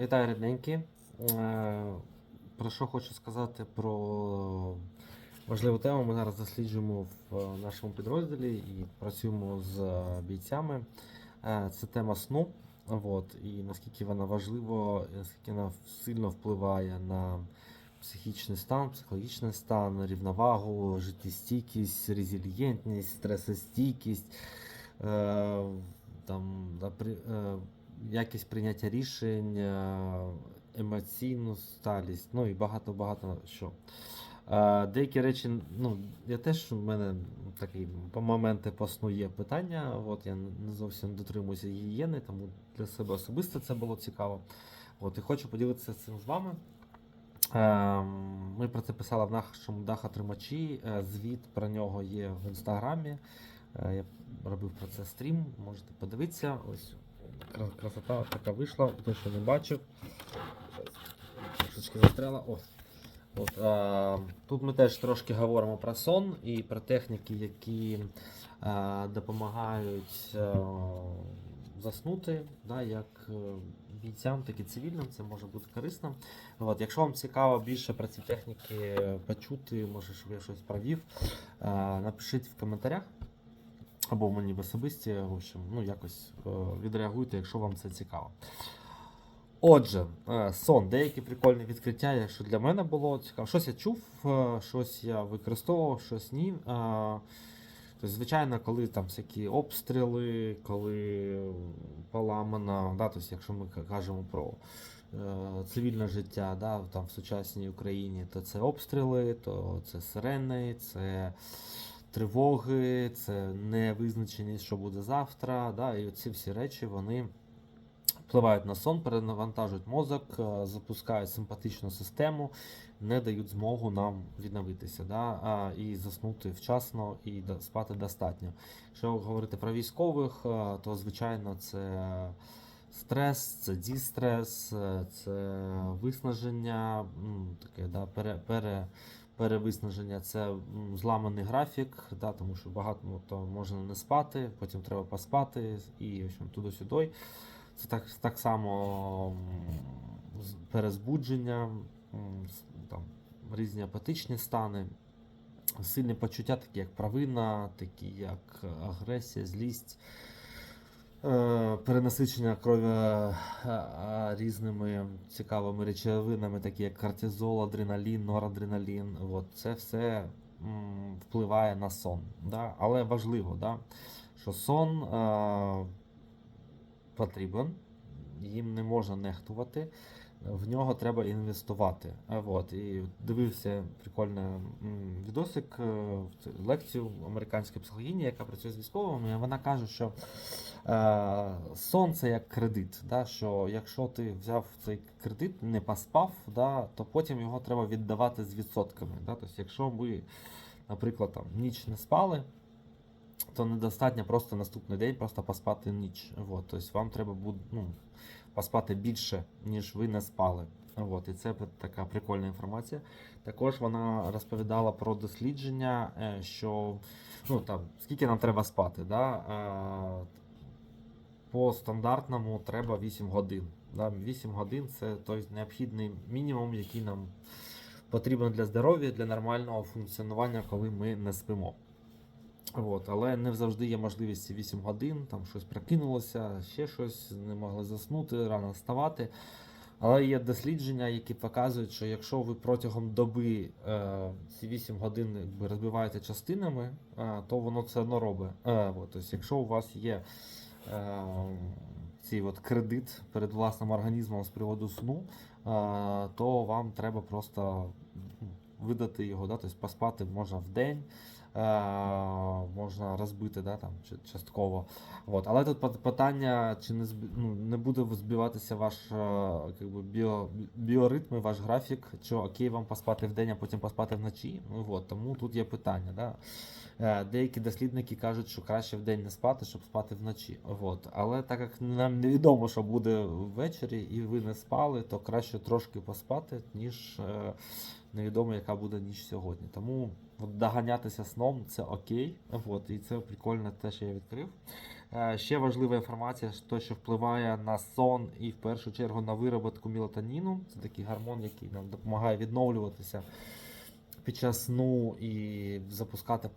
Вітаю, рідненькі. Е, Про що хочу сказати про важливу тему. Ми зараз досліджуємо в е, нашому підрозділі і працюємо з е, бійцями. Це тема сну. От, і наскільки вона важлива, наскільки вона сильно впливає на психічний стан, психологічний стан, рівновагу, життєстійкість, резильєнтність, стресостійкість, там, якість прийняття рішень, е, емоційну сталість, ну і багато-багато що. Е, Деякі речі, ну, я теж у мене такі по моменти посну питання. От я не зовсім дотримуюся гігієни, тому для себе особисто це було цікаво. От, і хочу поділитися цим з вами. Е, Ми про це писали в нашому дахотримачі. Звіт про нього є в інстаграмі. Я робив про це стрім, можете подивитися. Ось красота така вийшла, хто ще не бачив. Трошечки застряла. О. От, е, тут ми теж трошки говоримо про сон і про техніки, які е, допомагають е, заснути, да, як е, бійцям, так і цивільним. Це може бути корисно. От, якщо вам цікаво більше про ці техніки почути, може, щоб я щось провів, е, напишіть в коментарях. Або мені в особисті, в общем, ну якось е, відреагуйте, якщо вам це цікаво. Отже, е, сон, деякі прикольні відкриття, якщо для мене було цікаво. Щось я чув, е, щось я використовував, щось ні. Тобто, звичайно, коли там всякі обстріли, коли поламана, да, тобто, якщо ми кажемо про цивільне життя да, там, в сучасній Україні, то це обстріли, то це сирени, це тривоги, це невизначеність, що буде завтра. Да, і ці всі речі вони впливають на сон, перенавантажують мозок, е, запускають симпатичну систему, не дають змогу нам відновитися да, і заснути вчасно і спати достатньо. Якщо говорити про військових, е, то звичайно це стрес, це дістрес, е, це виснаження, таке да, пере, пере, перевиснаження, це зламаний графік, да, тому що багато ну, то можна не спати, потім треба поспати і в общем, туди-сюди. Це так, так само перезбудження, там, різні апатичні стани, сильні почуття, такі як провина, такі як агресія, злість, е, перенасичення крові е, е, різними цікавими речовинами, такі як кортизол, адреналін, норадреналін. От, це все впливає на сон. Да? Але важливо, да? що сон. Е, потрібен, їм не можна нехтувати, в нього треба інвестувати. А Вот. І дивився прикольний відосик, е, в лекцію американської психологині, яка працює з військовими. Вона каже, що е, сон це як кредит. Да? Що якщо ти взяв цей кредит, не поспав, да, то потім його треба віддавати з відсотками. Да? Тобто, якщо ви, наприклад, там, ніч не спали, то недостатньо просто наступний день просто поспати ніч. Вот. Тобто вам треба буде ну, поспати більше, ніж ви не спали. От. І це така прикольна інформація. Також вона розповідала про дослідження, е, що ну, там, скільки нам треба спати. Да? Е, По стандартному треба 8 годин. Да? 8 годин це той необхідний мінімум, який нам потрібен для здоров'я, для нормального функціонування, коли ми не спимо. От, але не завжди є можливість ці 8 годин, там щось прокинулося, ще щось, не могли заснути, рано вставати. Але є дослідження, які показують, що якщо ви протягом доби е, ці 8 годин якби, розбиваєте частинами, е, то воно все одно робить. Е, от, тобто, якщо у вас є е, цей от кредит перед власним організмом з приводу сну, е, то вам треба просто видати його, да? тобто поспати можна в день. Е, можна розбити да, там, частково. От. Але тут питання, чи не, ну, не буде збиватися ваш е, би, біо... біоритм, ваш графік, чи окей вам поспати в день, а потім поспати вночі. Ну, от. Тому тут є питання. Да? Е, Деякі дослідники кажуть, що краще в день не спати, щоб спати вночі. От. Але так як нам невідомо, що буде ввечері, і ви не спали, то краще трошки поспати, ніж невідомо, яка буде ніч сьогодні. Тому доганятися сном це окей. От, і це прикольно те, що я відкрив. Е, Ще важлива інформація, що- що впливає на сон і в першу чергу на вироботку мелатоніну. Це такий гормон, який нам допомагає відновлюватися під час сну і запускати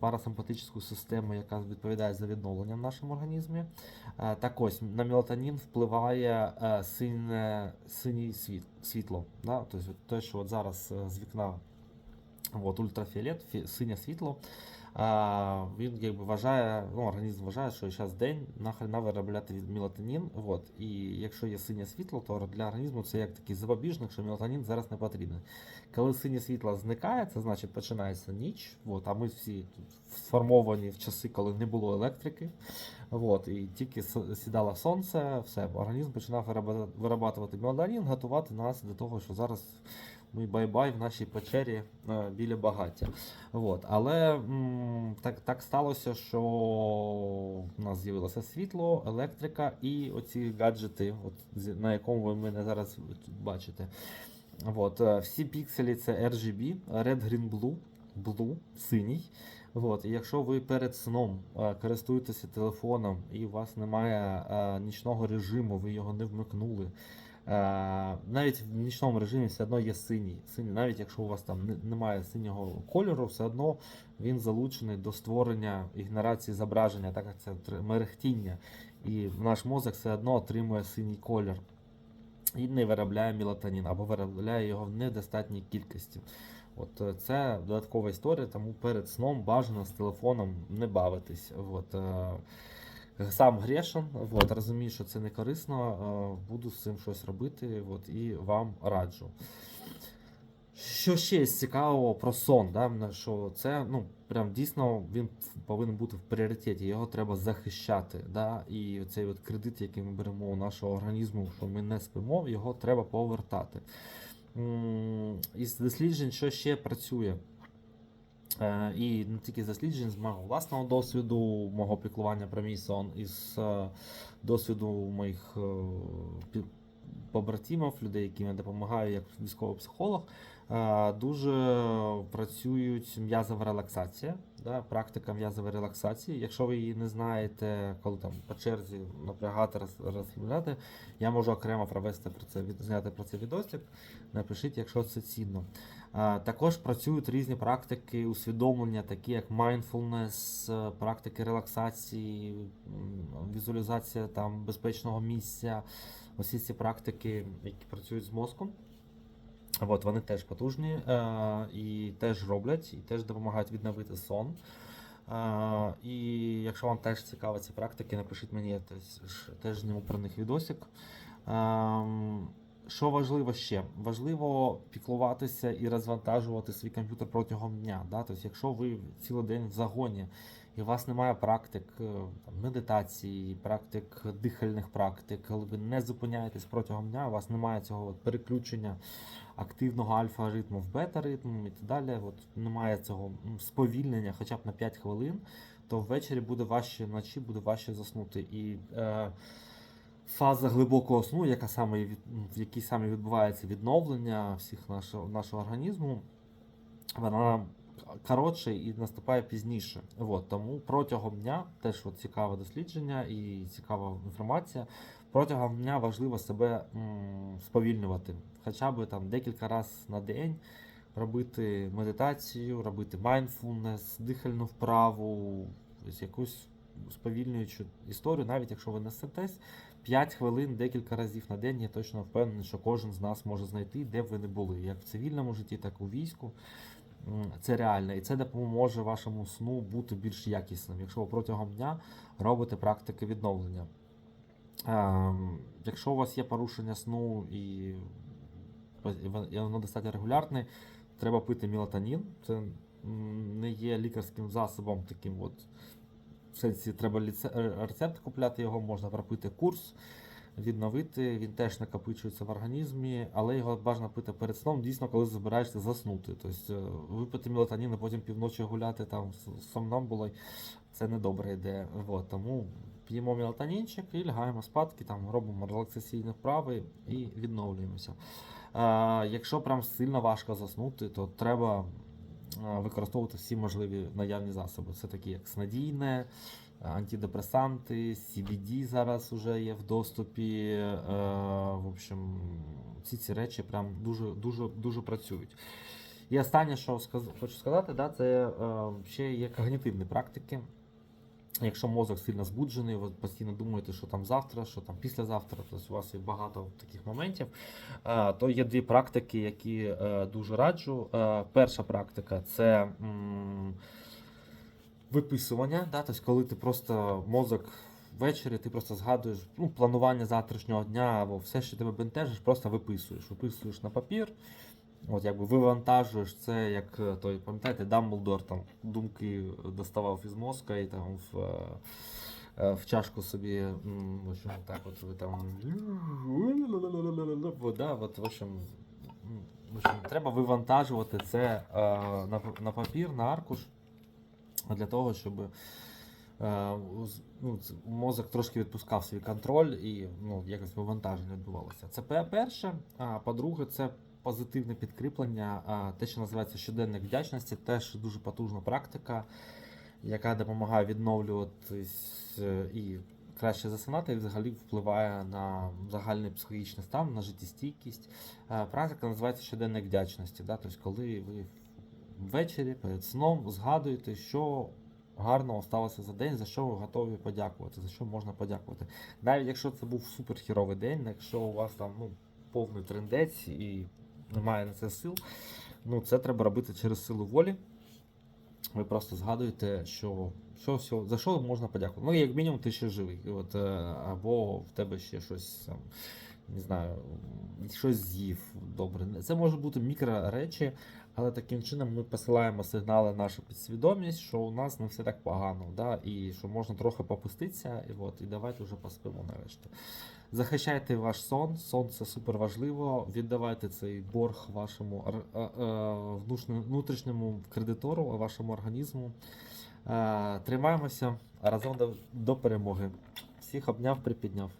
парасимпатичну систему, яка відповідає за відновлення в нашому організмі. Е, Так ось на мелатонін впливає е, синє, світло. Да? Тобто те, що от зараз з вікна от, ультрафіолет, синє світло. А, він якби вважає, ну, організм вважає, що зараз день нахрена виробляти мелатонін. От. І якщо є синє світло, то для організму це як такий запобіжник, що мелатонін зараз не потрібен. Коли синє світло зникає, це значить починається ніч. От, а ми всі сформовані в часи, коли не було електрики. От, і тільки сідало сонце, все, організм починав вироба- вирабатувати мелатонін, готувати нас до того, що зараз ми бай-бай в нашій печері е, біля багаття. От. Але м, так, так сталося, що у нас з'явилося світло, електрика і оці гаджети, от, на якому ви мене зараз бачите. От, е, всі пікселі це RGB, Red, Green, Blue, Blue, синій. От, і якщо ви перед сном е, користуєтеся телефоном і у вас немає е, нічного режиму, ви його не вмикнули. Е, навіть в нічному режимі все одно є синій. синій. Навіть якщо у вас там немає синього кольору, все одно він залучений до створення і генерації зображення, так як це мерехтіння. І наш мозок все одно отримує синій колір і не виробляє мелатонін або виробляє його в недостатній кількості. От е, це додаткова історія, тому перед сном бажано з телефоном не бавитись. От, е, сам грешен, от, розумію, що це не корисно, буду з цим щось робити от, і вам раджу. Що ще є цікавого про сон, да? що це ну, прям дійсно він повинен бути в пріоритеті, його треба захищати. Да? І цей от кредит, який ми беремо у нашого організму, що ми не спимо, його треба повертати. Із досліджень, що ще працює. Е, І не тільки з досліджень, з мого власного досвіду, мого піклування про мій сон, із е, досвіду моїх е, побратимів, людей, яким я допомагаю як військовий психолог, дуже працюють м'язова релаксація, да, практика м'язової релаксації. Якщо ви її не знаєте, коли там по черзі напрягати, роз- розслабляти, я можу окремо провести про це, зняти про це відосик. Напишіть, якщо це цінно. А, Також працюють різні практики усвідомлення, такі як mindfulness, е, практики релаксації, візуалізація там безпечного місця. Усі ці практики, які працюють з мозком. От, вони теж потужні е, і теж роблять, і теж допомагають відновити сон. Е, і якщо вам теж цікаві ці практики, напишіть мені, я теж, зніму про них відосик. Що важливо ще? Важливо піклуватися і розвантажувати свій комп'ютер протягом дня. Да? Тобто, якщо ви цілий день в загоні і у вас немає практик е, там, медитації, практик дихальних практик, коли ви не зупиняєтесь протягом дня, у вас немає цього от переключення активного альфа-ритму в бета-ритм і так далі. От немає цього сповільнення хоча б на 5 хвилин, то ввечері буде важче, вночі буде важче заснути. І е, фаза глибокого сну, яка саме, в якій саме відбувається відновлення всіх нашого, нашого організму, вона коротше і наступає пізніше. От, тому протягом дня теж от цікаве дослідження і цікава інформація. Протягом дня важливо себе сповільнювати, хоча б там декілька разів на день робити медитацію, робити mindfulness, дихальну вправу, якусь сповільнюючу історію, навіть якщо ви несетесь, 5 хвилин декілька разів на день, я точно впевнений, що кожен з нас може знайти, де б ви не були, як в цивільному житті, так і у війську. Це реально, і це допоможе вашому сну бути більш якісним, якщо ви протягом дня робите практики відновлення. Ем, Якщо у вас є порушення сну і воно достатньо регулярне, треба пити мелатонін. Це не є лікарським засобом таким от. В сенсі треба е, рецепт купляти його, можна пропити курс, відновити. Він теж накопичується в організмі, але його бажано пити перед сном, дійсно, коли збираєшся заснути. Тобто е, випити мелатонін, потім півночі гуляти там з сомнамбулою, це не добра ідея. Вот, тому п'ємо мелатонінчик і лягаємо спадки, там робимо релаксаційні вправи і відновлюємося. Е, якщо прям сильно важко заснути, то треба використовувати всі можливі наявні засоби. Це такі як снадійне, антидепресанти, CBD зараз вже є в доступі. Е, в общем, всі ці речі прям дуже, дуже, дуже працюють. І останнє, що хочу сказати, да, це е, ще є когнітивні практики. Якщо мозок сильно збуджений, ви постійно думаєте, що там завтра, що там післязавтра, тобто у вас є багато таких моментів, е, то є дві практики, які е, дуже раджу. Е, Перша практика це виписування, да, тобто коли ти просто мозок ввечері, ти просто згадуєш ну, планування завтрашнього дня або все, що тебе бентежиш, просто виписуєш. Виписуєш на папір. От якби вивантажуєш це, як е, той, пам'ятаєте, Дамблдор там думки доставав із мозка і там в, е, е, в чашку собі, в общем, так от ви там. От, да, от, в общем, в общем, треба вивантажувати це на, на папір, на аркуш, для того, щоб ну, мозок трошки відпускав свій контроль і ну, якось вивантаження відбувалося. Це перше. А по-друге, це позитивне підкріплення, те, що називається щоденник вдячності, теж дуже потужна практика, яка допомагає відновлюватись е, і краще засинати, і взагалі впливає на загальний психологічний стан, на життєстійкість. Е, Практика називається щоденник вдячності. Да? Тобто, коли ви ввечері перед сном згадуєте, що гарного сталося за день, за що ви готові подякувати, за що можна подякувати. Навіть якщо це був суперхіровий день, якщо у вас там ну, повний трендець і немає на це сил, ну це треба робити через силу волі. Ви просто згадуєте, що, що, що за що можна подякувати. Ну, як мінімум, ти ще живий. От, е, або в тебе ще щось не знаю, щось з'їв добре. Це може бути мікроречі, але таким чином ми посилаємо сигнали нашу підсвідомість, що у нас не все так погано, да? і що можна трохи попуститися, і, от, і давайте вже поспимо нарешті. Захищайте ваш сон, сон це супер важливо. Віддавайте цей борг вашому е, е, внушне- внутрішньому кредитору, вашому організму. Е, Тримаємося разом до перемоги. Всіх обняв, припідняв.